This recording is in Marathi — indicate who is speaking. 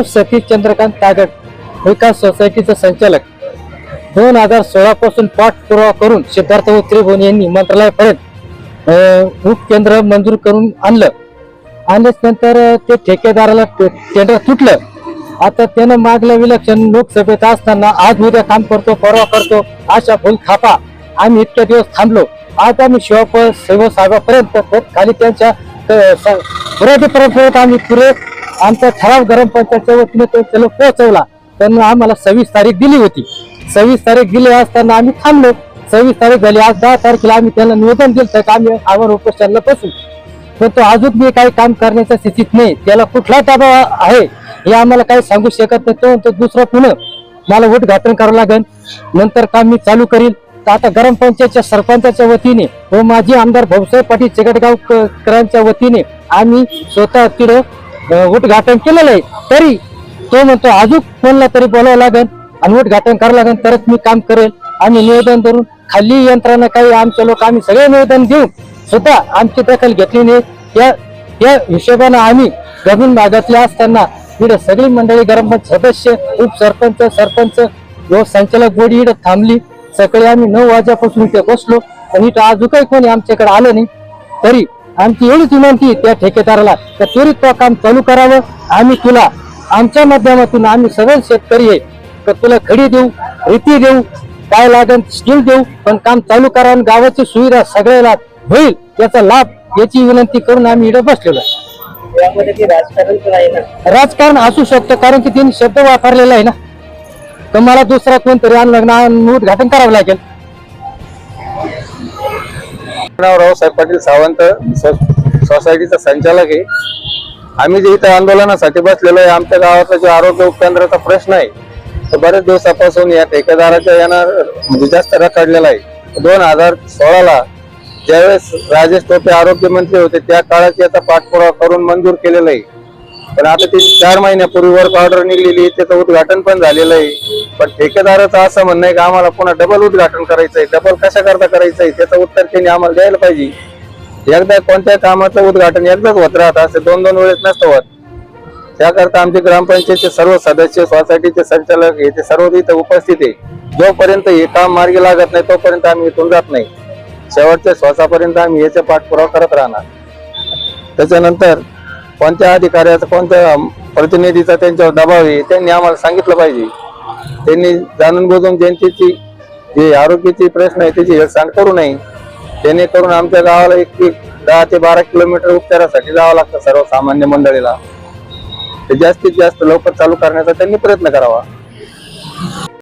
Speaker 1: सतीश चंद्रकांत कागड विकास सोसायटीचे संचालक. दोन हजार सोळा पासून पाठपुरावा करून सिद्धार्थ त्रिभुवन यांनी मंत्रालयापर्यंत उपकेंद्र मंजूर करून आणलं. आणल्याच नंतर ते ठेकेदाराला टे- टेंडर तुटलं. आता त्यानं मागलं विलक्षण लोकसभेत असताना आज उद्या काम करतो परवा करतो अशा फुल खापा. आम्ही इतके दिवस थांबलो. आता आम्ही शिवप शिवसाहेबापर्यंत खाली त्यांच्या अं, स- आम्ही पुरे आमचा ठराव गरम पंचायतच्या वतीने तो चलो पोहोचवला. त्यांना आम्हाला सव्वीस तारीख दिली होती. सव्वीस तारीख दिली असताना आम्ही थांबलो. सव्वीस तारीख झाली. आज दहा तारखेला आम्ही त्यांना निवेदन दिलं तर आम्ही आवर उपोषणाला बसू. पण तो अजून मी काही काम करण्याच्या स्थितीत नाही. त्याला कुठला ताबा आहे हे आम्हाला काही सांगू शकत नाही. तो दुसरा दुसरं पुन्हा मला उद्घाटन करावं लागेल. नंतर काम मी चालू करील. तर आता ग्राम पंचायतच्या सरपंचाच्या वतीने व माजी आमदार भाऊसाहेब पाटील चिकटगावकरांच्या वतीने आम्ही स्वतः तिथं उद्घाटन केलेलं आहे. तरी तो म्हणतो अजून कोणला तरी बोलावं लागेल आणि उद्घाटन करावं लागेल तरच मी काम करेल आम्ही निवेदन धरून खाली यंत्रणा काही आमचे लोक आम्ही सगळे निवेदन देऊन सुद्धा आमची दखल घेतली नाही. या या हिशोबानं आम्ही जमीन भागातले असताना इकडे सगळी मंडळी ग्रामपंच सदस्य उपसरपंच सरपंच व संचालक बोर्ड इकडे थांबली. सकाळी आम्ही नऊ वाजल्यापासून इथे बसलो. पण इथं अजून काही कोणी आमच्याकडे आलं नाही. तरी आमची एवढीच विनंती त्या ठेकेदाराला तर त्वरित तो काम चालू करावं. आम्ही तुला आमच्या माध्यमातून आम्ही सगळे शेतकरी आहे तर तुला खडी देऊ रीती देऊ काय लागेल स्किल देऊ पण काम चालू करा आणि गावाची सुविधा सगळ्याला होईल याचा लाभ याची विनंती करून आम्ही इकडे बसलेलो
Speaker 2: राजकारण
Speaker 1: असू शकतं कारण की त्यांनी शब्द वापरलेला आहे ना. तर मला दुसरा कोणतरी आणलं ना उद्घाटन करावं लागेल.
Speaker 3: नाव रावसाहेब पाटील सावंत सो- सोसायटीचा संचालक आहे. आम्ही जे इथं आंदोलनासाठी बसलेलो आहे आमच्या गावातला जो आरोग्य उपकेंद्राचा प्रश्न आहे तो बरेच दिवसापासून या ठेकेदाराच्या यानं म्हणजे जास्त रखडलेला आहे. दोन हजार सोळाला ज्यावेळेस राजेश टोपे आरोग्यमंत्री होते त्या काळात याचा पाठपुरावा करून मंजूर केलेला आहे. पण आता ती चार महिन्यापूर्वी वर्क ऑर्डर निघलेली त्याचं उद्घाटन पण झालेलं आहे. पण ठेकेदाराचं असं म्हणणं आहे की आम्हाला पुन्हा डबल उद्घाटन करायचं आहे डबल कशा करता करायचं आहे त्याचं उत्तर त्यांनी आम्हाला द्यायला पाहिजे. एकदा कोणत्या कामाचं उद्घाटन एकदाच होत राहत असे दोन दोन वेळेस नसतं होत. त्याकरता आमचे ग्रामपंचायतचे सर्व सदस्य सोसायटीचे संचालक हे ते सर्व इथे उपस्थित आहे. जोपर्यंत हे काम मार्गी लागत नाही तोपर्यंत आम्ही इथून जात नाही. शेवटच्या श्वासापर्यंत आम्ही याचा पाठपुरावा करत राहणार. त्याच्यानंतर कोणत्या अधिकाऱ्याचा कोणत्या प्रतिनिधीचा त्यांच्यावर दबाव आहे त्यांनी आम्हाला सांगितलं पाहिजे. त्यांनी जाणून बुजून जनतेची जे आरोग्याची प्रश्न आहे त्याची हेळसांड करू नये. जेणेकरून आमच्या गावाला एक एक दहा ते बारा किलोमीटर उपचारासाठी जावं लागतं सर्वसामान्य मंडळीला. ते जास्तीत जास्त लवकर चालू करण्याचा त्यांनी प्रयत्न करावा.